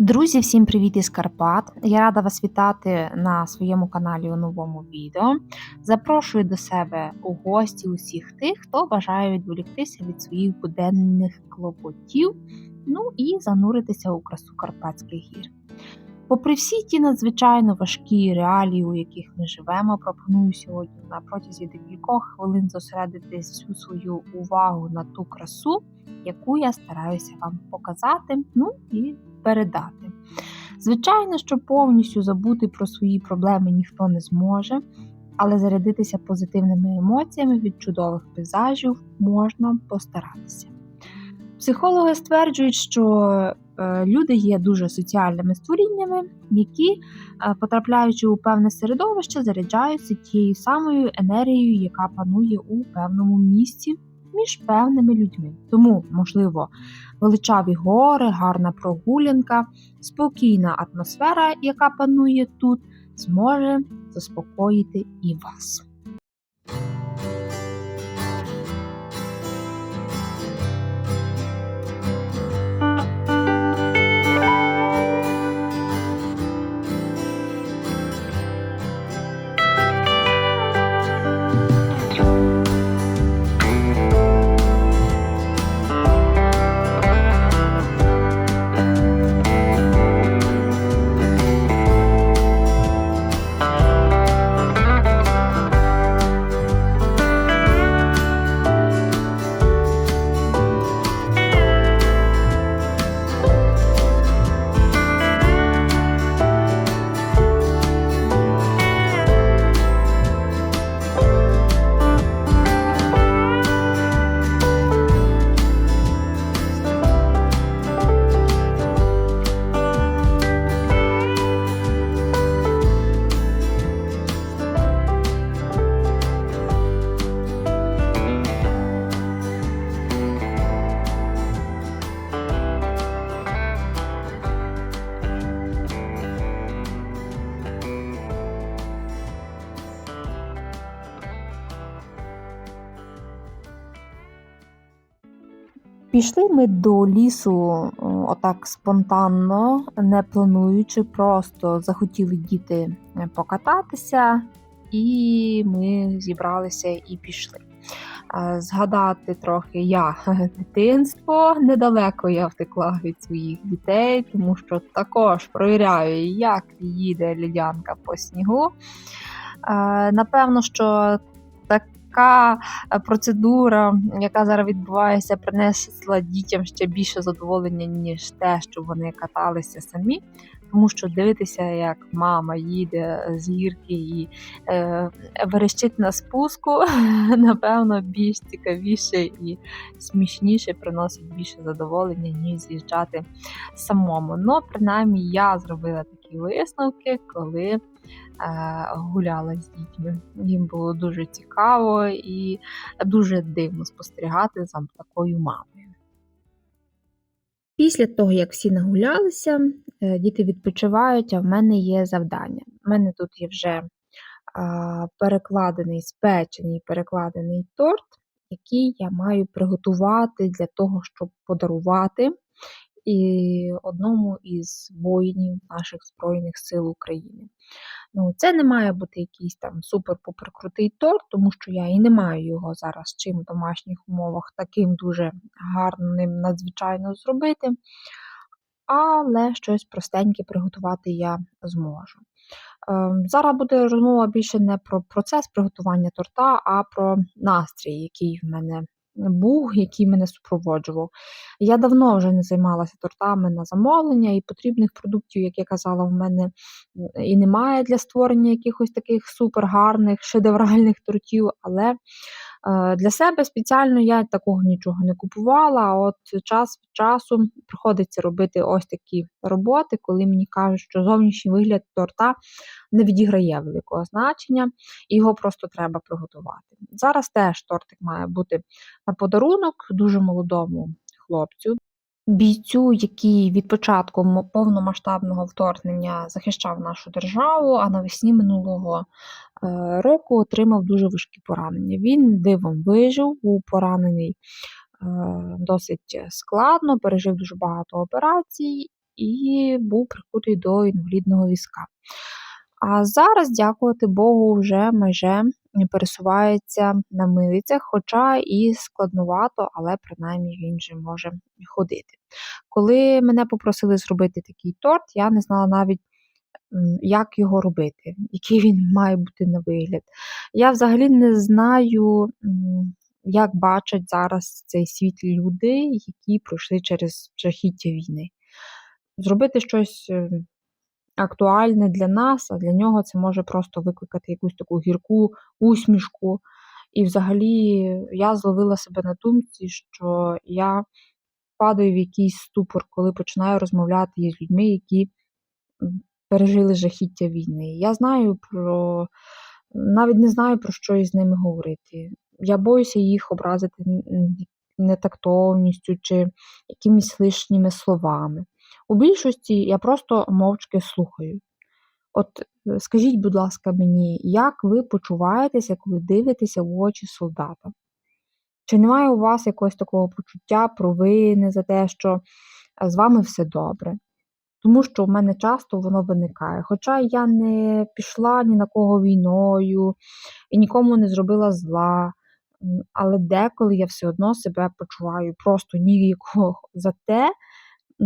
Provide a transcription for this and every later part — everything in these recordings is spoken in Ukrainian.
Друзі, всім привіт із Карпат! Я рада вас вітати на своєму каналі у новому відео. Запрошую до себе у гості усіх тих, хто бажає відволіктися від своїх буденних клопотів, ну і зануритися у красу Карпатських гір. Попри всі ті надзвичайно важкі реалії, у яких ми живемо, пропоную сьогодні на протязі декількох хвилин зосередити всю свою увагу на ту красу, яку я стараюся вам показати, ну і передати. Звичайно, що повністю забути про свої проблеми ніхто не зможе, але зарядитися позитивними емоціями від чудових пейзажів можна постаратися. Психологи стверджують, що е, люди є дуже соціальними створіннями, які, е, потрапляючи у певне середовище, заряджаються тією самою енергією, яка панує у певному місці між певними людьми. Тому, можливо, величаві гори, гарна прогулянка, спокійна атмосфера, яка панує тут, зможе заспокоїти і вас. Пішли ми до лісу отак спонтанно, не плануючи, просто захотіли діти е, покататися, і ми зібралися і пішли. Е, Згадати трохи я дитинство недалеко я втекла від своїх дітей, тому що також провіряю, як їде лідянка по снігу. Е, Напевно, що така е, процедура, яка зараз відбувається, принесла дітям ще більше задоволення, ніж те, що вони каталися самі. Тому що дивитися, як мама їде з гірки і е, верещить на спуску, напевно, більш цікавіше і смішніше приносить більше задоволення, ніж з'їжджати самому. Ну, принаймні, я зробила такі висновки, коли е, гуляла з дітьми. Їм було дуже цікаво і дуже дивно спостерігати за такою мамою. Після того, як всі нагулялися, е, діти відпочивають, а в мене є завдання. У мене тут є вже перекладений, спечений перекладений торт, який я маю приготувати для того, щоб подарувати і одному із воїнів наших Збройних сил України. Ну, це не має бути якийсь там супер-пупер крутий торт, тому що я і не маю його зараз чим в домашніх умовах таким дуже гарним, надзвичайно зробити. Але щось простеньке приготувати я зможу. Ем, Зараз буде розмова більше не про процес приготування торта, а про настрій, який в мене був, який мене супроводжував. Я давно вже не займалася тортами на замовлення, і потрібних продуктів, як я казала, в мене і немає для створення якихось таких супергарних, шедевральних тортів. Але для себе спеціально я такого нічого не купувала. А от час від часу приходиться робити ось такі роботи, коли мені кажуть, що зовнішній вигляд торта не відіграє великого значення, і його просто треба приготувати. Зараз теж тортик має бути на подарунок дуже молодому хлопцю. Бійцю, який від початку повномасштабного вторгнення захищав нашу державу, а навесні минулого е, року отримав дуже важкі поранення. Він дивом вижив, був поранений е, досить складно, пережив дуже багато операцій, і був прикутий до інвалідного візка. А зараз, дякувати Богу, вже майже пересувається на милицях, хоча і складнувато, але принаймні він вже може ходити. Коли мене попросили зробити такий торт, я не знала навіть, як його робити, який він має бути на вигляд. Я взагалі не знаю, як бачать зараз цей світ люди, які пройшли через жахіття війни. Зробити щось актуальне для нас, а для нього це може просто викликати якусь таку гірку усмішку. І взагалі я зловила себе на думці, що я падаю в якийсь ступор, коли починаю розмовляти із людьми, які пережили жахіття війни. Я знаю про навіть не знаю, про що із ними говорити. Я боюся їх образити нетактовністю чи якимись лишніми словами. У більшості я просто мовчки слухаю. От е, скажіть, будь ласка, мені, як ви почуваєтеся, коли дивитеся в очі солдата? Чи немає у вас якогось такого почуття провини за те, що е, з вами все добре? Тому що в мене часто воно виникає. Хоча я не пішла ні на кого війною і нікому не зробила зла, але деколи я все одно себе почуваю просто ніякого за те,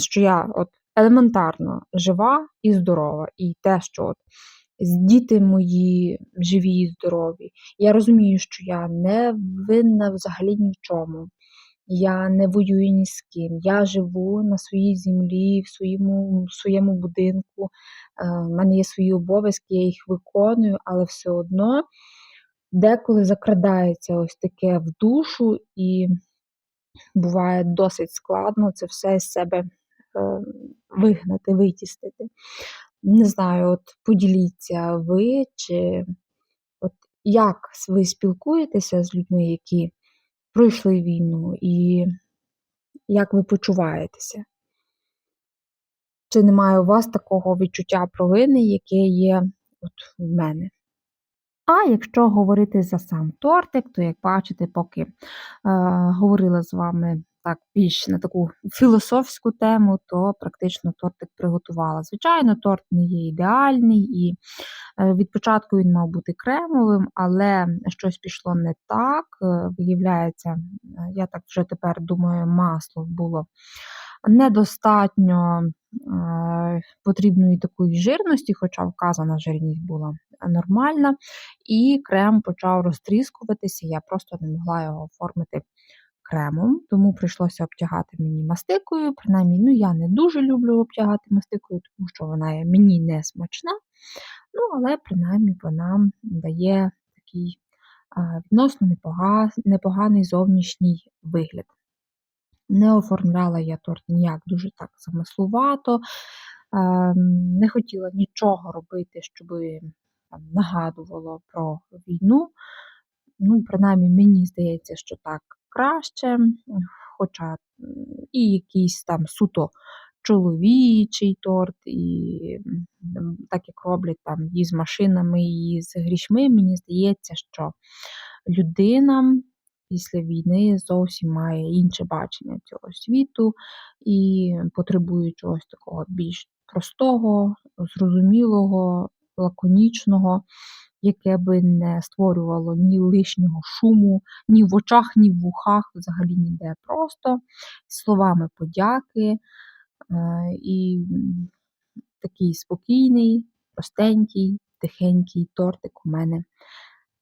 що я от елементарно жива і здорова. І те, що от діти мої живі і здорові. Я розумію, що я не винна взагалі ні в чому. Я не воюю ні з ким. Я живу на своїй землі, в своєму, в своєму будинку. Е, в мене є свої обов'язки, я їх виконую, але все одно деколи закрадається ось таке в душу, і буває досить складно це все з себе е, вигнати, витістити. Не знаю, от поділіться ви, чи от як ви спілкуєтеся з людьми, які пройшли війну, і як ви почуваєтеся? Чи немає у вас такого відчуття провини, яке є от в мене? А якщо говорити за сам тортик, то, як бачите, поки е, говорила з вами так більш на таку філософську тему, то практично тортик приготувала. Звичайно, торт не є ідеальний, і е, від початку він мав бути кремовим, але щось пішло не так. Е, Виявляється, я так вже тепер думаю, масло було недостатньо е, потрібної такої жирності, хоча вказана жирність була нормальна, і крем почав розтріскуватися. Я просто не могла його оформити кремом, тому прийшлося обтягати мені мастикою. Принаймні, ну я не дуже люблю обтягати мастикою, тому що вона мені не смачна. Ну, але принаймні вона дає такий відносно непога- непоганий зовнішній вигляд. Не оформляла я торт ніяк дуже так замислувато. Ем, не хотіла нічого робити, там нагадувало про війну. Ну, принаймні, мені здається, що так краще. Хоча і якийсь там суто чоловічий торт, і так як роблять там і з машинами, і з грішми, мені здається, що людина після війни зовсім має інше бачення цього світу і потребує чогось такого більш простого, зрозумілого, лаконічного, яке би не створювало ні лишнього шуму, ні в очах, ні в вухах, взагалі ніде. Просто словами подяки. Е, і такий спокійний, простенький, тихенький тортик у мене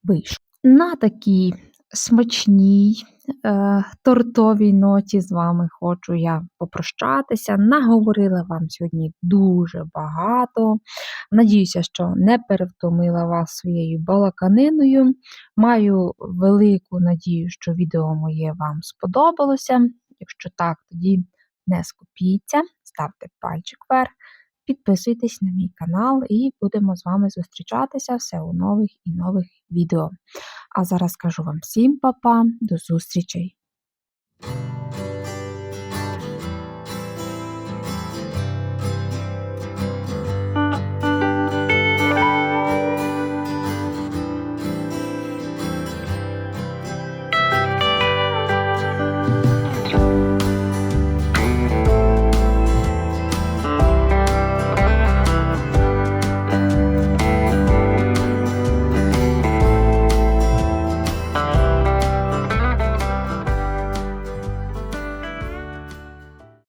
вийшов. На такій смачній е, тортовій ноті з вами хочу я попрощатися. Наговорила вам сьогодні дуже багато. Надіюся, що не перевтомила вас своєю балаканиною. Маю велику надію, що відео моє вам сподобалося. Якщо так, тоді не скупіться, ставте пальчик вверх. Підписуйтесь на мій канал і будемо з вами зустрічатися все у нових і нових відео. А зараз кажу вам всім па-па, до зустрічей!